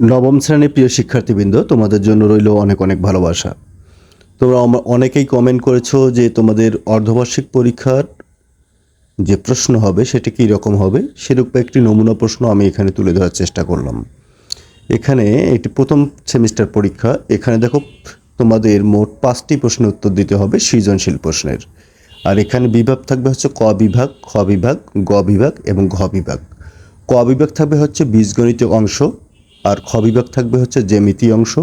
নবম শ্রেণির প্রিয় শিক্ষার্থীবৃন্দ, তোমাদের জন্য রইল অনেক অনেক ভালোবাসা। তোমরা অনেকেই কমেন্ট করেছ যে তোমাদের অর্ধবার্ষিক পরীক্ষার যে প্রশ্ন হবে, সেটা কী রকম হবে? সেরকম একটি নমুনা প্রশ্ন আমি এখানে তুলে ধরার চেষ্টা করলাম। এখানে এটি প্রথম সেমিস্টার পরীক্ষা। এখানে দেখো, তোমাদের মোট পাঁচটি প্রশ্নের উত্তর দিতে হবে সৃজনশীল প্রশ্নের। আর এখানে বিভাগ থাকবে হচ্ছে ক বিভাগ, খ বিভাগ, গ বিভাগ এবং ঘ বিভাগ। ক বিভাগ থাকবে হচ্ছে বীজগণিত অংশ। আর খ বিভাগ থাকবে হচ্ছে জ্যামিতি অংশ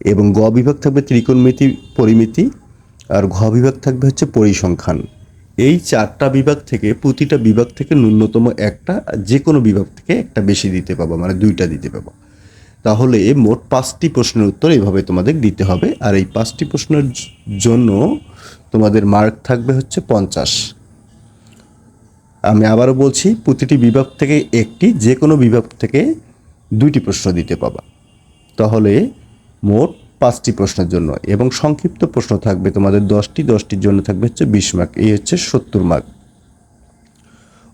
এবং গ বিভাগ থাকবে ত্রিকোণমিতি পরিমিতি আর ঘ বিভাগ থাকবে হচ্ছে পরিসংখ্যান। এই চারটা বিভাগ থেকে প্রতিটা বিভাগ থেকে ন্যূনতম একটা যে কোনো বিভাগ থেকে একটা বেশি দিতে পাবো মানে দুইটা দিতে পাবো। তাহলে মোট পাঁচটি প্রশ্নের উত্তর এইভাবে তোমাদের দিতে হবে। আর এই পাঁচটি প্রশ্নের জন্য তোমাদের মার্ক থাকবে হচ্ছে পঞ্চাশ। আমি আবারও বলছি, প্রতিটি বিভাগ থেকে একটি যে কোনো বিভাগ থেকে দুইটি প্রশ্ন দিতে পাবা। তাহলে মোট পাঁচটি প্রশ্নের জন্য এবং সংক্ষিপ্ত প্রশ্ন থাকবে তোমাদের দশটি, দশটির জন্য থাকবে হচ্ছে বিশ মার্ক এই হচ্ছে সত্তর মার্ক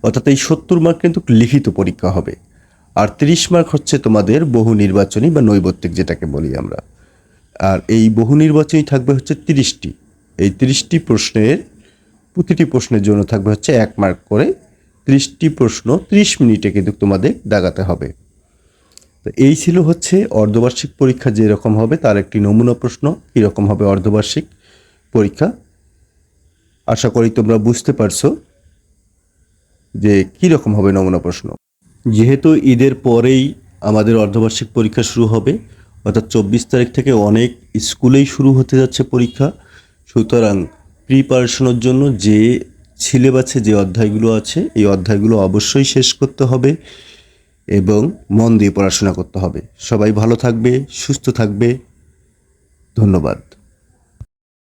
অর্থাৎ এই সত্তর মার্ক কিন্তু লিখিত পরীক্ষা হবে। আর তিরিশ মার্ক হচ্ছে তোমাদের বহু নির্বাচনী বা নৈবত্তিক যেটাকে বলি আমরা। আর এই বহু নির্বাচনী থাকবে হচ্ছে তিরিশটি। এই তিরিশটি প্রশ্নের, প্রতিটি প্রশ্নের জন্য থাকবে হচ্ছে এক মার্ক করে ত্রিশটি প্রশ্ন ত্রিশ মিনিটে কিন্তু তোমাদের দাগাতে হবে। তো এই ছিল হচ্ছে অর্ধবার্ষিক পরীক্ষা যেরকম হবে, তার একটি নমুনা প্রশ্ন, কীরকম হবে অর্ধবার্ষিক পরীক্ষা। আশা করি তোমরা বুঝতে পারছ যে কীরকম হবে নমুনা প্রশ্ন। যেহেতু ঈদের পরেই আমাদের অর্ধবার্ষিক পরীক্ষা শুরু হবে, অর্থাৎ চব্বিশ তারিখ থেকে অনেক স্কুলেই শুরু হতে যাচ্ছে পরীক্ষা। সুতরাং প্রিপারেশনের জন্য যে সিলেবাসে যে অধ্যায়গুলো আছে, এই অধ্যায়গুলো অবশ্যই শেষ করতে হবে। এবং মন দিয়ে পড়াশোনা করতে হবে। সবাই ভালো থাকবে সুস্থ থাকবে। ধন্যবাদ।